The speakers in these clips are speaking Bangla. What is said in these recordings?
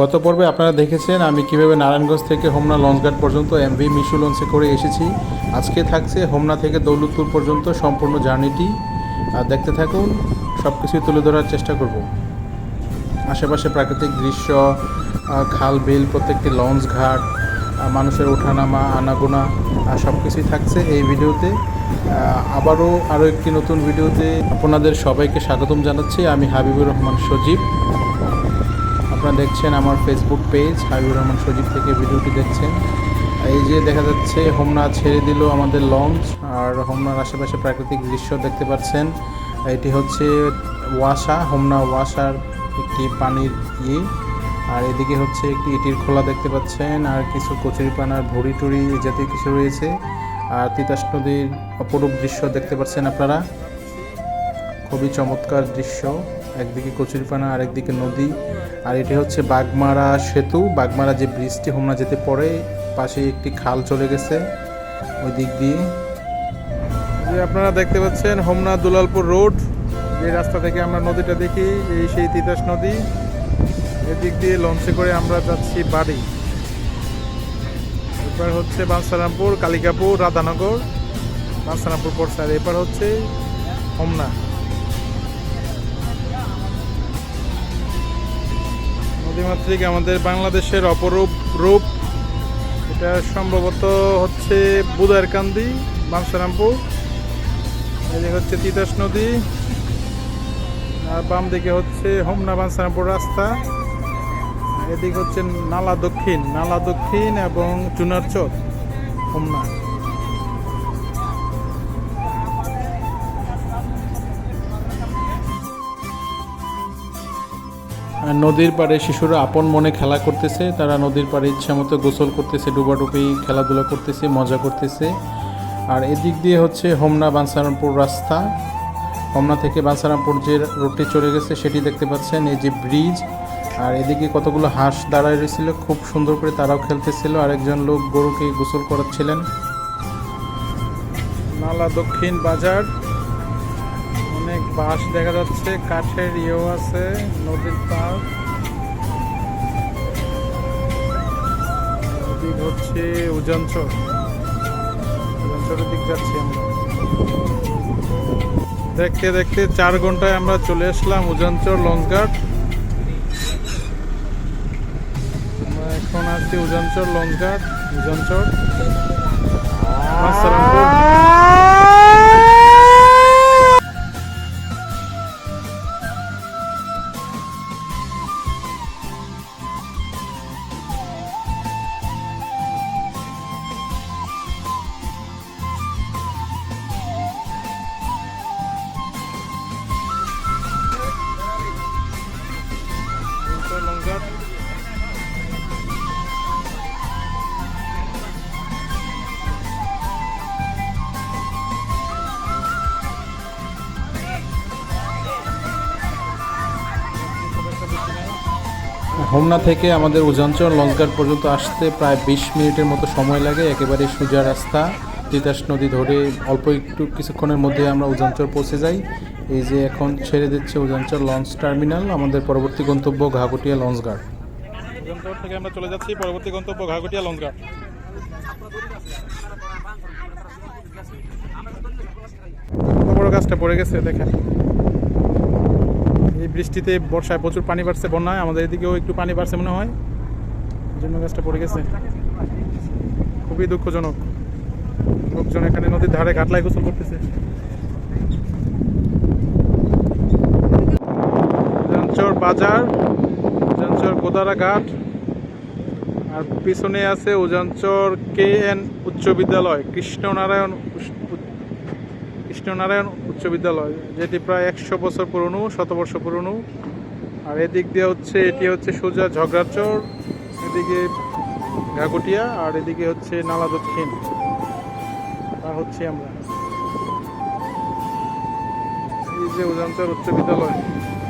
গত পর্বে আপনারা দেখেছেন আমি কীভাবে নারায়ণগঞ্জ থেকে হোমনা লঞ্চঘাট পর্যন্ত এমভি মিশু লঞ্চে করে এসেছি। আজকে থাকছে হোমনা থেকে দৌলতপুর পর্যন্ত সম্পূর্ণ জার্নিটি। আর দেখতে থাকুন সব কিছুই তুলে ধরার চেষ্টা করব। আশেপাশে প্রাকৃতিক দৃশ্য খাল, বিল, প্রত্যেকটি লঞ্চ ঘাট মানুষের ওঠানামা, আনাগোনা আর সব কিছুই থাকছে এই ভিডিওতে। আবারও আরও একটি নতুন ভিডিওতে আপনাদের সবাইকে স্বাগতম জানাচ্ছি। আমি হাবিবুর রহমান সজীব। আপনারা দেখছেন আমার ফেসবুক পেজ হাবিবুর রহমান সজীব থেকে ভিডিওটি দেখছেন। এই যে দেখা যাচ্ছে হোমনা ছেড়ে দিল আমাদের লঞ্চ আর হোমনার আশেপাশে প্রাকৃতিক দৃশ্য দেখতে পাচ্ছেন। এটি হচ্ছে ওয়াসা হোমনা ওয়াসার একটি পানির ইয়ে। আর এদিকে হচ্ছে একটি ইটির খোলা দেখতে পাচ্ছেন, আর কিছু কচুরিপানার ভুড়ি টুড়ি এই জাতীয় কিছু রয়েছে। আর তিতাস নদীর অপরূপ দৃশ্য দেখতে পাচ্ছেন আপনারা। খুবই চমৎকার দৃশ্য। একদিকে কচুরিপানা আর একদিকে নদী। আর এটি হচ্ছে বাগমারা সেতু। বাগমারা যে ব্রিজটি হোমনা যেতে পড়ে পাশে একটি খাল চলে গেছে ওই দিক দিয়ে। যে আপনারা দেখতে পাচ্ছেন হোমনা দুলালপুর রোড। যে রাস্তা থেকে আমরা নদীটা দেখি, এই সেই তিতাস নদী। এদিক দিয়ে লঞ্চে করে আমরা যাচ্ছি বাড়ি। এবার হচ্ছে বাঞ্ছারামপুর কালিকাপুর, রাধানগর। বাঞ্ছারামপুর পড়ছে আর এবার হচ্ছে হোমনা। নদীমাতৃক আমাদের বাংলাদেশের অপরূপ রূপ। এটা সম্ভবত হচ্ছে বুদারকান্দি, বামসারামপুর। এদিকে হচ্ছে তিতাস নদী। আর বাম দিকে হচ্ছে হোমনা বামসারামপুর রাস্তা। এদিকে হচ্ছে নালা দক্ষিণ নালা দক্ষিণ এবং চুনারচর হোমনা। নদীর পাড়ে শিশুরা আপন মনে খেলা করতেছে, তারা নদীর পাড়ে ইচ্ছা মতো গোসল করতেছে, ডুবাডুবি, খেলাধুলা করতেছে, মজা করতেছে। আর এদিক দিয়ে হচ্ছে হোমনা বাঞ্ছারামপুর রাস্তা। হোমনা থেকে বাঞ্ছারামপুর যে রোডটি চলে গেছে, সেটি দেখতে পাচ্ছেন, এই যে ব্রিজ। আর এদিকে কতগুলো হাঁস দাঁড়ায় রয়েছিল, খুব সুন্দর করে তারাও খেলতেছিল। আরেকজন লোক গরুকে গোসল করাচ্ছিলেন। নালা দক্ষিণ বাজার। বাঁশ দেখা যাচ্ছে কাঠের ইয়েও আছে নদীর পার এদিক হচ্ছে উজানচর। উজানচরের দিক যাচ্ছি আমরা। দেখতে দেখতে চার ঘন্টায় আমরা চলে আসলাম উজানচর লঞ্চঘাট। আমরা এখন আছি উজানচর লঞ্চঘাট উজানচর। আসসালামপুর হোমনা থেকে আমাদের উজাঞ্চল লঞ্চঘাট পর্যন্ত আসতে প্রায় বিশ মিনিটের মতো সময় লাগে একেবারে সোজা রাস্তা। তিতাস নদী ধরে অল্প একটু কিছুক্ষণের মধ্যে আমরা উজানচর পৌঁছে যাই। এই যে এখন ছেড়ে দিচ্ছে উজাঞ্চল লঞ্চ টার্মিনাল আমাদের পরবর্তী গন্তব্য ঘাগটিয়া লঞ্চঘাট। থেকে আমরা চলে যাচ্ছি পরবর্তী গন্তব্য ঘাগটিয়া লঞ্চঘাট। বড় গাছটা পড়ে গেছে দেখেন। এই বৃষ্টিতে বর্ষায় প্রচুর পানি বাড়ছে, বন্যায়। আমাদের এদিকেও একটু পানি বাড়ছে মনে হয়। জন্য গাছটা পড়ে গেছে। খুবই দুঃখজনক। লোকজন এখানে নদীর ধারে ঘাটলায় গোসল করতেছে। উজানচর বাজার উজানচর গোদারা ঘাট, আর পিছনে আছে উজানচর কে এন উচ্চ বিদ্যালয়, কৃষ্ণনারায়ণ কৃষ্ণনারায়ণ উচ্চ বিদ্যালয় যেটি প্রায় একশো বছর পুরনো, শতবর্ষ পুরনো। আর এদিক দিয়ে হচ্ছে, এটি হচ্ছে সোজা ঝগড়াচর, এদিকে ঘাগটিয়া আর এদিকে হচ্ছে নালা দক্ষিণ। আর হচ্ছে আমরা। এই যে উজানচর উচ্চ বিদ্যালয়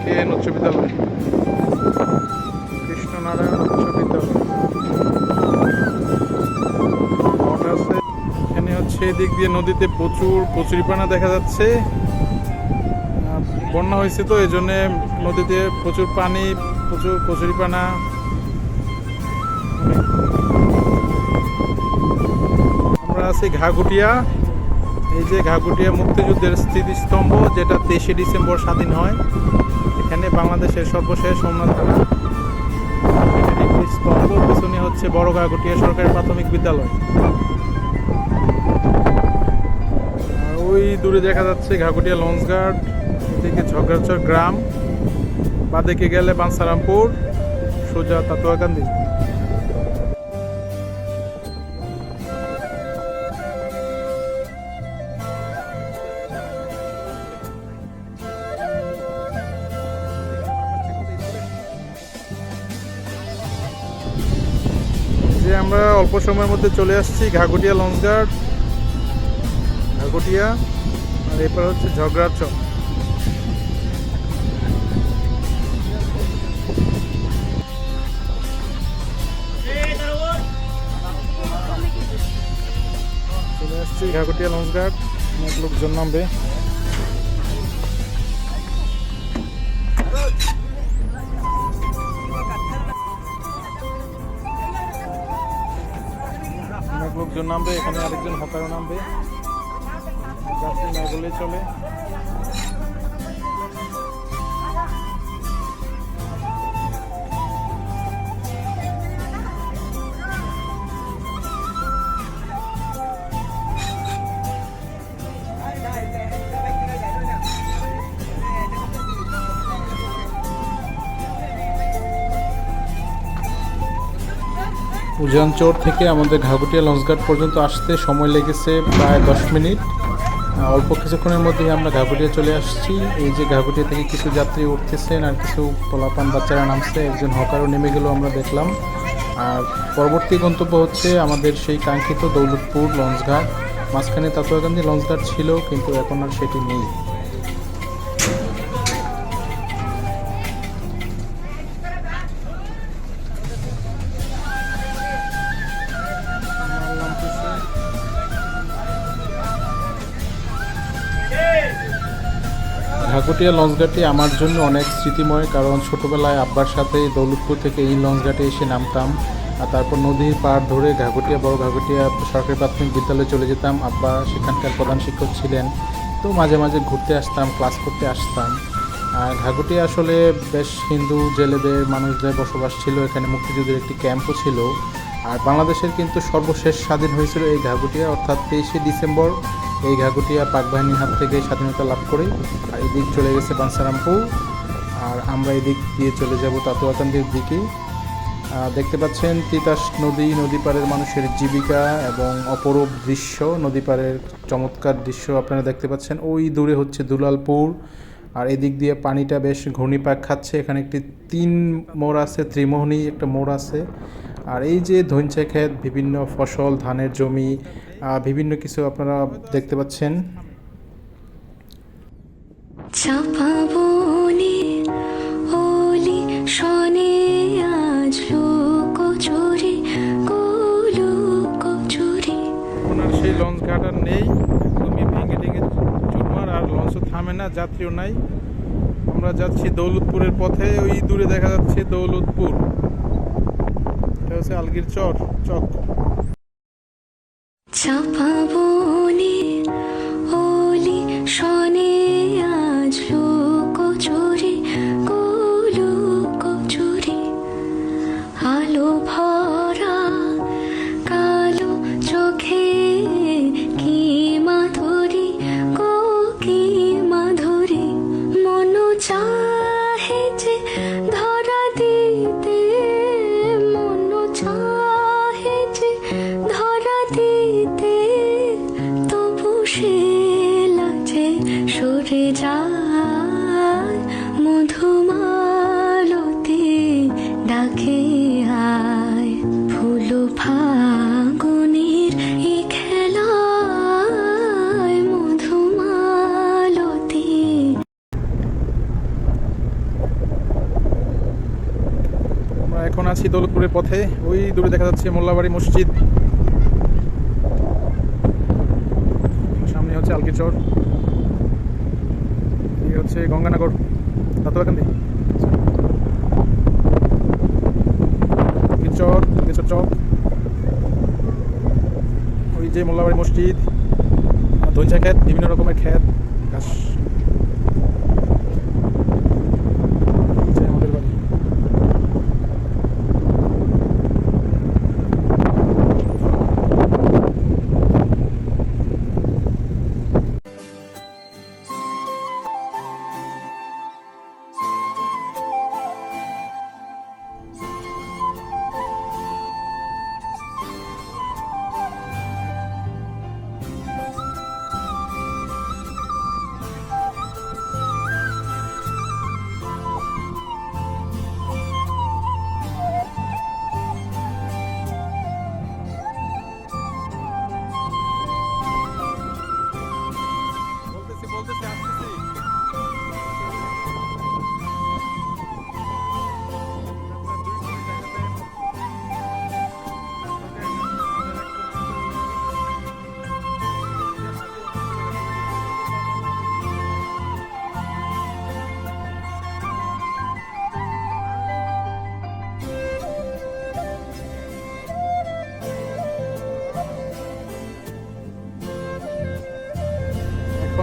কে এন উচ্চ বিদ্যালয়, কৃষ্ণনারায়ণ উচ্চ বিদ্যালয়। এখানে হচ্ছে এদিক দিয়ে নদীতে প্রচুর কচুরিপানা দেখা যাচ্ছে। বন্যা হয়েছে তো এই জন্যে নদীতে প্রচুর পানি, প্রচুর কচুরিপানা আমরা আছি ঘাগুটিয়া এই যে ঘাগুটিয়া মুক্তিযুদ্ধের স্মৃতিস্তম্ভ, যেটা তেইশে ডিসেম্বর স্বাধীন হয়, এখানে বাংলাদেশের সর্বশেষ সোমনাথ থানা। স্তম্ভ, পিছনে হচ্ছে বড় ঘাগুটিয়া সরকারি প্রাথমিক বিদ্যালয়। ওই দূরে দেখা যাচ্ছে ঘাগুটিয়া লঞ্চঘাট। এদিকে ঝগড়াচর গ্রাম, বাদিকে গেলে বানসারামপুর, সোজা তাতুয়াকান্দি যে আমরা অল্প সময়ের মধ্যে চলে আসছি ঘাগুটিয়া লঞ্চঘাট ঘাগুটিয়া আর এরপর হচ্ছে ঝগড়াচর চলে লঞ্চ গার্ড অনেক লোকজন নামবে। অনেক লোকজন নামবে এখানে আরেকজন হকারও নামবে। চলে। উজানচর থেকে আমাদের ঘাগুটিয়া লঞ্চঘাট পর্যন্ত আসতে সময় লেগেছে প্রায় দশ মিনিট। অল্প কিছুক্ষণের মধ্যেই আমরা ঘাগুটিয়া চলে আসছি। এই যে ঘাগুটিয়া থেকে কিছু যাত্রী উঠতেছেন আর কিছু পোলাপান বাচ্চারা নামছে, একজন হকারও নেমে গেল আমরা দেখলাম। আর পরবর্তী গন্তব্য হচ্ছে আমাদের সেই কাঙ্ক্ষিত দৌলতপুর লঞ্চঘাট মাঝখানে তাতুয়াকান্দি লঞ্চঘাট ছিল, কিন্তু এখন আর সেটি নেই। ঘাগুটিয়া লঞ্চঘাটটি আমার জন্য অনেক স্মৃতিময়, কারণ ছোটবেলায় আব্বার সাথে দৌলতপুর থেকে এই লঞ্চঘাটে এসে নামতাম। আর তারপর নদীর পাড় ধরে ঘাগুটিয়া বড় ঘাগুটিয়া সরকারি প্রাথমিক বিদ্যালয়ে চলে যেতাম। আব্বা সেখানকার প্রধান শিক্ষক ছিলেন। তো মাঝে মাঝে ঘুরতে আসতাম, ক্লাস করতে আসতাম। আর ঘাগুটিয়া আসলে বেশ হিন্দু জেলেদের, মানুষদের বসবাস ছিল। এখানে মুক্তিযুদ্ধের একটি ক্যাম্পও ছিল। আর বাংলাদেশের কিন্তু সর্বশেষ স্বাধীন হয়েছিল এই ঘাগুটিয়া অর্থাৎ তেইশে ডিসেম্বর এই ঘাগুটিয়া পাক বাহিনীর হাত থেকে স্বাধীনতা লাভ করে আর এদিক চলে গেছে বানসারামপুর। আর আমরা এদিক দিয়ে চলে যাব তাতুয়াকান্দির দিকে। দেখতে পাচ্ছেন তিতাস নদী নদী পাড়ের মানুষের জীবিকা এবং অপরূপ দৃশ্য। নদী পাড়ের চমৎকার দৃশ্য আপনারা দেখতে পাচ্ছেন। ওই দূরে হচ্ছে দুলালপুর। আর এদিক দিয়ে পানিটা বেশ ঘূর্ণিপাক খাচ্ছে। এখানে একটি তিন মোড় আছে, ত্রিমোহনী একটা মোড় আছে। আর এই যে ধৈঞ্চা ক্ষেত, বিভিন্ন ফসল, ধানের জমি বিভিন্ন কিছু আপনারা দেখতে পাচ্ছেন। ওনার সেই লঞ্চ ঘাট নেই তুমি ভেঙে টেঙে চুরমার আর লঞ্চও থামে না যাত্রীও নাই। আমরা যাচ্ছি দৌলতপুরের পথে ওই দূরে দেখা যাচ্ছে দৌলতপুর। এটা হচ্ছে আলগির চর চক। 脚步不。দৌলতপুরের পথে ওই দূরে দেখা যাচ্ছে মোল্লাবাড়ি মসজিদ। সামনে হচ্ছে আলগির চর এই হচ্ছে গঙ্গানগর। তাতুয়াকান্দি আলগির চর কিছু চক। ওই যে মোল্লাবাড়ি মসজিদ ধৈঞ্চা ক্ষেত বিভিন্ন রকমের ক্ষেত ঘাস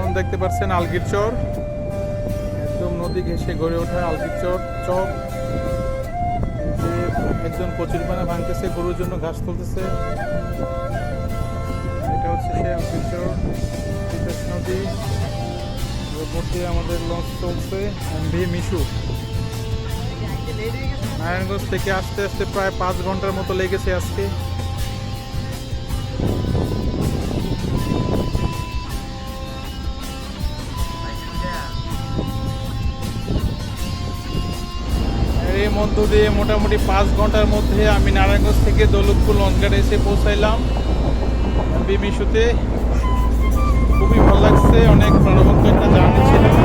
এখন দেখতে পাচ্ছেন আলগির চর। একদম নদী ঘেঁষে গড়ে ওঠা আলগির চর চক যে একজন কচুর পানা ভাঙতেছে, গরুর জন্য ঘাস তুলতেছে। এটা হচ্ছে সে আলগির চর নদী। ওর দিয়ে আমাদের লঞ্চ চলছে এমভি মিশু নারায়ণগঞ্জ থেকে আসতে আসতে প্রায় পাঁচ ঘণ্টার মতো লেগেছে আজকে। মধ্য দিয়ে মোটামুটি পাঁচ ঘণ্টার মধ্যে আমি নারায়ণগঞ্জ থেকে দৌলতপুর লঞ্চঘাটে এসে পৌঁছাইলাম। বিমিশুতে খুবই ভালো লাগছে, অনেক প্রাণবন্ত একটা জার্নি ছিল।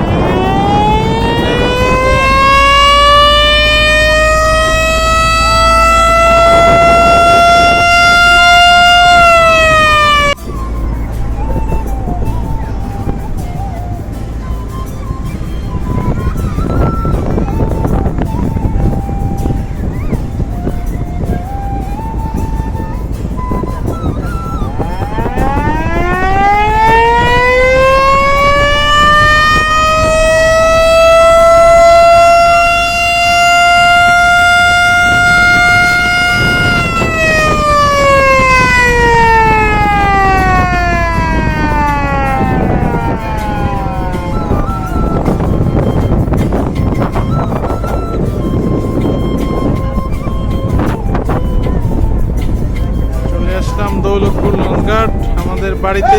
বাড়িতে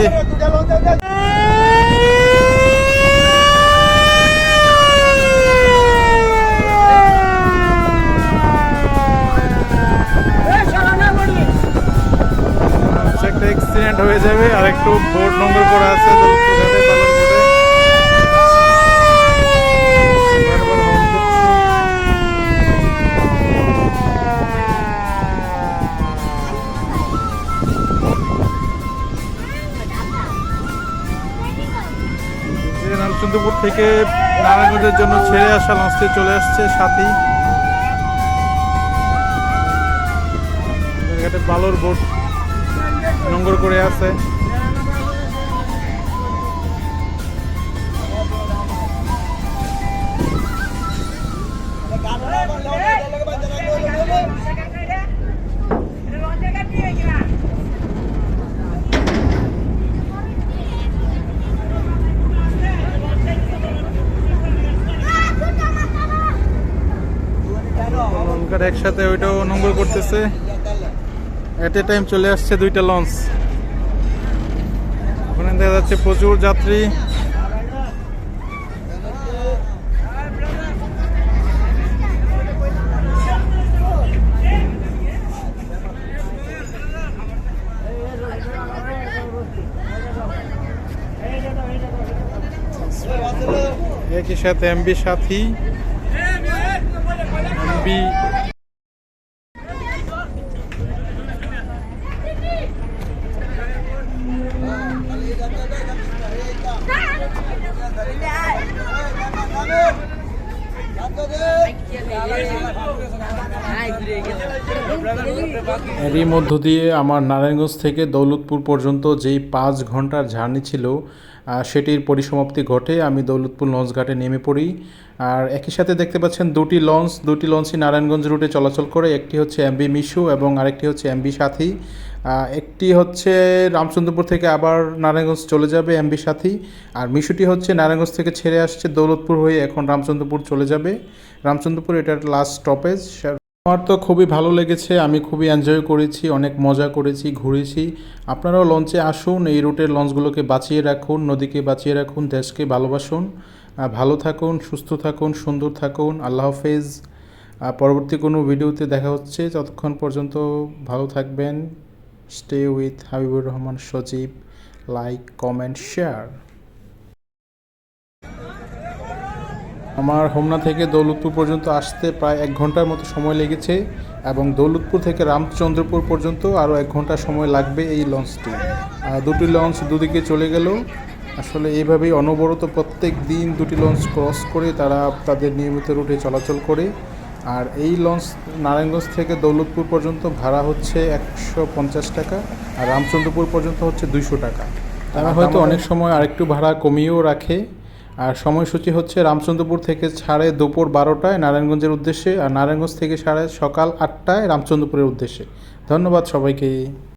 থেকে নারায়ণগঞ্জের জন্য ছেড়ে আসা লঞ্চটি চলে আসছে সাথী বালোর বোট নোংর করে আছে লঞ্চঘাট একসাথে ওইটাও নোংর করতেছে। এট এ টাইম চলে আসছে দুইটা লঞ্চ ওখানে দেখা যাচ্ছে প্রচুর যাত্রী। একই সাথে এমবি সাথী। এমবি এরই মধ্য দিয়ে আমার নারায়ণগঞ্জ থেকে দৌলতপুর পর্যন্ত যেই পাঁচ ঘণ্টার জার্নি ছিল সেটির পরিসমাপ্তি ঘটে আমি দৌলতপুর লঞ্চ ঘাটে নেমে পড়ি। আর একই সাথে দেখতে পাচ্ছেন দুটি লঞ্চ, দুটি লঞ্চই নারায়ণগঞ্জ রুটে চলাচল করে, একটি হচ্ছে এমবি মিশু এবং আরেকটি হচ্ছে এমবি সাথী। একটি হচ্ছে রামচন্দ্রপুর থেকে আবার নারায়ণগঞ্জ চলে যাবে এমবি সাথী, আর মিশুটি হচ্ছে নারায়ণগঞ্জ থেকে ছেড়ে আসছে দৌলতপুর হয়ে এখন রামচন্দ্রপুর চলে যাবে। রামচন্দ্রপুর, এটার লাস্ট স্টপেজ আমার তো খুবই ভালো লেগেছে, আমি খুবই এনজয় করেছি, অনেক মজা করেছি, ঘুরেছি। আপনারাও লঞ্চে আসুন, এই রুটের লঞ্চগুলোকে বাঁচিয়ে রাখুন, নদীকে বাঁচিয়ে রাখুন, দেশকে ভালোবাসুন। ভালো থাকুন, সুস্থ থাকুন, সুন্দর থাকুন, আল্লাহ হাফেজ। পরবর্তী কোনো ভিডিওতে দেখা হচ্ছে, ততক্ষণ পর্যন্ত ভালো থাকবেন। Stay with Habibur Rahman Sajib like comment share আমার হোমনা থেকে দৌলতপুর পর্যন্ত আসতে প্রায় এক ঘণ্টার মতো সময় লেগেছে এবং দৌলতপুর থেকে রামচন্দ্রপুর পর্যন্ত আরও এক ঘণ্টা সময় লাগবে এই লঞ্চটি। দুটি লঞ্চ দুদিকে চলে গেল। আসলে এইভাবেই অনবরত প্রত্যেক দিন দুটি লঞ্চ ক্রস করে তারা তাদের নিয়মিত রুটে চলাচল করে। আর এই লঞ্চ নারায়ণগঞ্জ থেকে দৌলতপুর পর্যন্ত ভাড়া হচ্ছে একশো পঞ্চাশ টাকা আর রামচন্দ্রপুর পর্যন্ত হচ্ছে দুইশো টাকা। তারা হয়তো অনেক সময় আরেকটু ভাড়া কমিয়েও রাখে। আর সময়সূচি হচ্ছে রামচন্দ্রপুর থেকে ছাড়ে দুপুর বারোটায় নারায়ণগঞ্জের উদ্দেশ্যে, আর নারায়ণগঞ্জ থেকে ছাড়ে সকাল আটটায় রামচন্দ্রপুরের উদ্দেশ্যে। ধন্যবাদ সবাইকে।